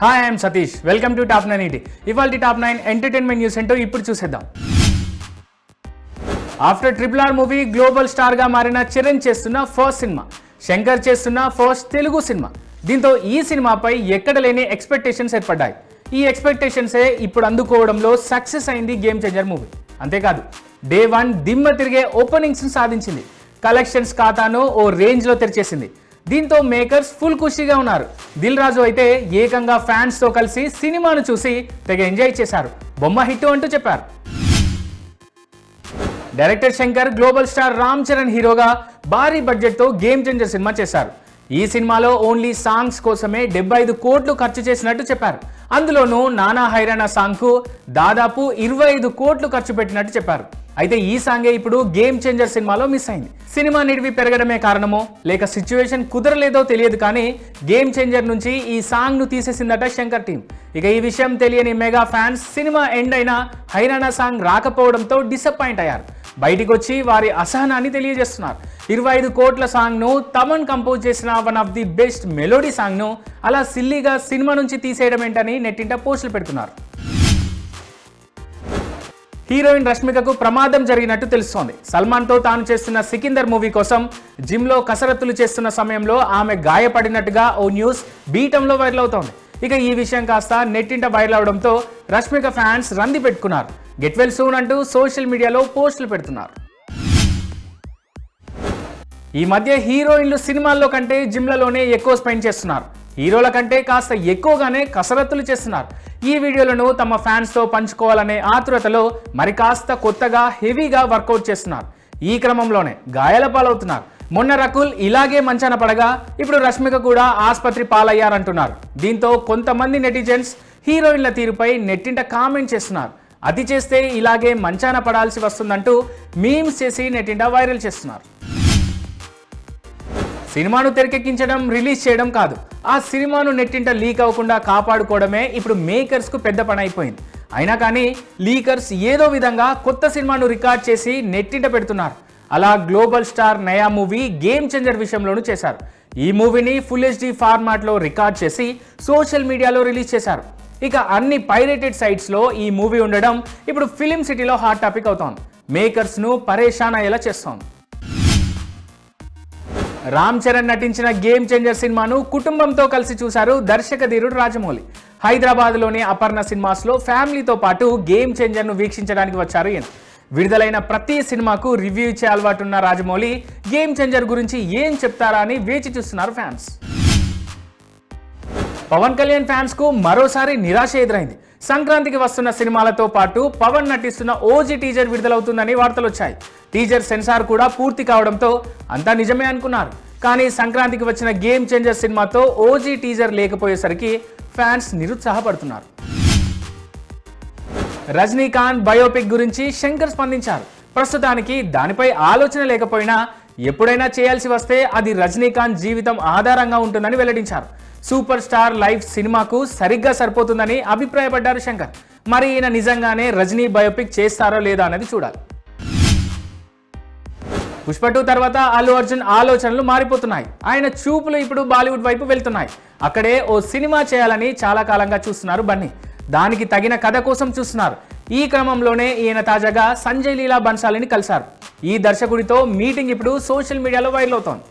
Hi I'm Satish welcome to top nine ET ఇవాళ top nine entertainment news ఏంటో ఇప్పుడు చూసేద్దాం. After triple R movie global స్టార్గా మారిన చిరణ్ చేస్తున్న ఫస్ట్ సినిమా శంకర్ చేస్తున్న ఫస్ట్ తెలుగు సినిమా దీంతో ఈ సినిమాపై ఎక్కడ లేని ఎక్స్పెక్టేషన్స్ ఏర్పడ్డాయి. ఈ ఎక్స్పెక్టేషన్సే ఇప్పుడు అందుకోవడంలో సక్సెస్ అయింది గేమ్ చేంజర్ మూవీ అంతేకాదు డే వన్ దిమ్మ తిరిగే ఓపెనింగ్స్ సాధించింది. కలెక్షన్స్ ఖాతాను ఓ రేంజ్లో తెరిచేసింది. దీంతో మేకర్స్ ఫుల్ ఖుషీగా ఉన్నారు. దిల్ రాజు అయితే ఏకంగా ఫ్యాన్స్తో కలిసి సినిమాను చూసి తెగ ఎంజాయ్ చేశారు. బొమ్మ హిట్ అంటూ చెప్పారు. Director Shankar global star Ram Charan హీరోగా భారీ బడ్జెట్తో గేమ్ చేంజర్ సినిమా చేశారు. ఈ సినిమాలో ఓన్లీ సాంగ్స్ కోసమే డెబ్బై ఐదు కోట్లు ఖర్చు చేసినట్టు చెప్పారు. అందులోనూ నానా హైరాణ సాంగ్కు దాదాపు ఇరవై ఐదు కోట్లు ఖర్చు పెట్టినట్టు చెప్పారు. అయితే ఈ సాంగే ఇప్పుడు గేమ్ చేంజర్ సినిమాలో మిస్ అయింది. సినిమా నిడివి పెరగడమే కారణమో లేక సిచ్యువేషన్ కుదరలేదో తెలియదు కానీ గేమ్ చేంజర్ నుంచి ఈ సాంగ్ను తీసేసిందట శంకర్ టీం ఇక ఈ విషయం తెలియని మెగా ఫ్యాన్స్ సినిమా ఎండ్ అయిన హైరాణా సాంగ్ రాకపోవడంతో డిసప్పాయింట్ అయ్యారు. బయటికి వచ్చి వారి అసహనాన్ని తెలియజేస్తున్నారు. ఇరవై ఐదు కోట్ల సాంగ్ను తమన్ కంపోజ్ చేసిన one of the best melody సాంగ్ను అలా సిల్లీగా సినిమా నుంచి తీసేయడం ఏంటని నెట్టింట పోస్టులు పెడుతున్నారు. హీరోయిన్ రష్మికకు ప్రమాదం జరిగినట్టు తెలుస్తోంది. సల్మాన్తో తాను చేస్తున్న సికిందర్ మూవీ కోసం జిమ్లో కసరత్తులు చేస్తున్న సమయంలో ఆమె గాయపడినట్టుగా ఓ న్యూస్ బీటంలో వైరల్ అవుతోంది. ఇక ఈ విషయం కాస్త నెట్టింట వైరల్ అవడంతో రష్మిక ఫ్యాన్స్ రంది పెట్టుకున్నారు. గెట్ వెల్ సూన్ అంటూ సోషల్ మీడియాలో పోస్టులు పెడుతున్నారు. ఈ మధ్య హీరోయిన్లు సినిమాల్లో కంటే జిమ్లలోనే ఎక్కువ స్పెండ్ చేస్తున్నారు. హీరోల కంటే కాస్త ఎక్కువగానే కసరత్తులు చేస్తున్నారు. ఈ వీడియోలను తమ ఫ్యాన్స్తో పంచుకోవాలనే ఆతురతలో మరి కాస్త కొత్తగా హెవీగా వర్కౌట్ చేస్తున్నారు. ఈ క్రమంలోనే గాయాల పాలవుతున్నారు. మొన్న రకుల్ ఇలాగే మంచాన పడగా ఇప్పుడు రష్మిక కూడా ఆసుపత్రి పాలయ్యారంటున్నారు. దీంతో కొంతమంది నెటిజన్స్ హీరోయిన్ల తీరుపై నెట్టింట కామెంట్ చేస్తున్నారు. అతి చేస్తే ఇలాగే మంచాన పడాల్సి వస్తుందంటూ మీమ్స్ చేసి నెట్టింట వైరల్ చేస్తున్నారు. సినిమాను తెరకెక్కించడం రిలీజ్ చేయడం కాదు. ఆ సినిమాను నెట్టింట లీక్ అవ్వకుండా కాపాడుకోవడమే ఇప్పుడు మేకర్స్కు పెద్ద పని అయిపోయింది. అయినా కానీ లీకర్స్ ఏదో విధంగా కొత్త సినిమాను రికార్డ్ చేసి నెట్టింట పెడుతున్నారు. అలా గ్లోబల్ స్టార్ నయా మూవీ గేమ్ చేంజర్ విషయంలోనూ చేశారు. ఈ మూవీని ఫుల్ హెచ్డి ఫార్మాట్లో రికార్డ్ చేసి సోషల్ మీడియాలో రిలీజ్ చేశారు. ఇక అన్ని పైరేటెడ్ సైట్స్లో ఈ మూవీ ఉండడం ఇప్పుడు ఫిలిం సిటీలో హాట్ టాపిక్ అవుతోంది. మేకర్స్ను పరేషాన్ అయ్యేలా చేస్తోంది. రామ్ చరణ్ నటించిన గేమ్ చేంజర్ సినిమాను కుటుంబంతో కలిసి చూశారు దర్శక ధీరుడు రాజమౌళి. హైదరాబాద్లోని అపర్ణ సినిమాస్లో ఫ్యామిలీతో పాటు గేమ్ చేంజర్ను వీక్షించడానికి వచ్చారు ఈయన. విడుదలైన ప్రతి సినిమాకు రివ్యూ ఇచ్చే అలవాటున్న రాజమౌళి గేమ్ చేంజర్ గురించి ఏం చెప్తారా అని వేచి చూస్తున్నారు ఫ్యాన్స్. పవన్ కళ్యాణ్ ఫ్యాన్స్కు మరోసారి నిరాశ ఎదురైంది. సంక్రాంతికి వస్తున్న సినిమాలతో పాటు పవన్ నటిస్తున్న ఓజీ టీజర్ విడుదలవుతుందని వార్తలు వచ్చాయి. టీజర్ సెన్సార్ కూడా పూర్తి కావడంతో అంతా నిజమే అనుకున్నారు. కానీ సంక్రాంతికి వచ్చిన గేమ్ చేంజర్ సినిమాతో ఓజీ టీజర్ లేకపోయేసరికి ఫ్యాన్స్ నిరుత్సాహపడుతున్నారు. రజనీకాంత్ బయోపిక్ గురించి శంకర్ స్పందించారు. ప్రస్తుతానికి దానిపై ఆలోచన లేకపోయినా ఎప్పుడైనా చేయాల్సి వస్తే అది రజనీకాంత్ జీవితం ఆధారంగా ఉంటుందని వెల్లడించారు. సూపర్ స్టార్ లైఫ్ సినిమాకు సరిగ్గా సరిపోతుందని అభిప్రాయపడ్డారు శంకర్. మరి ఈయన నిజంగానే రజనీ బయోపిక్ చేస్తారో లేదా అన్నది చూడాలి. పుష్ప టూ తర్వాత అల్లు అర్జున్ ఆలోచనలు మారిపోతున్నాయి. ఆయన చూపులు ఇప్పుడు బాలీవుడ్ వైపు వెళ్తున్నాయి. అక్కడే ఓ సినిమా చేయాలని చాలా కాలంగా చూస్తున్నారు బన్నీ. దానికి తగిన కథ కోసం చూస్తున్నారు. ఈ క్రమంలోనే ఈయన తాజాగా సంజయ్ లీలా బన్సాలిని కలిశారు. ఈ దర్శకుడితో మీటింగ్ ఇప్పుడు సోషల్ మీడియాలో వైరల్ అవుతోంది.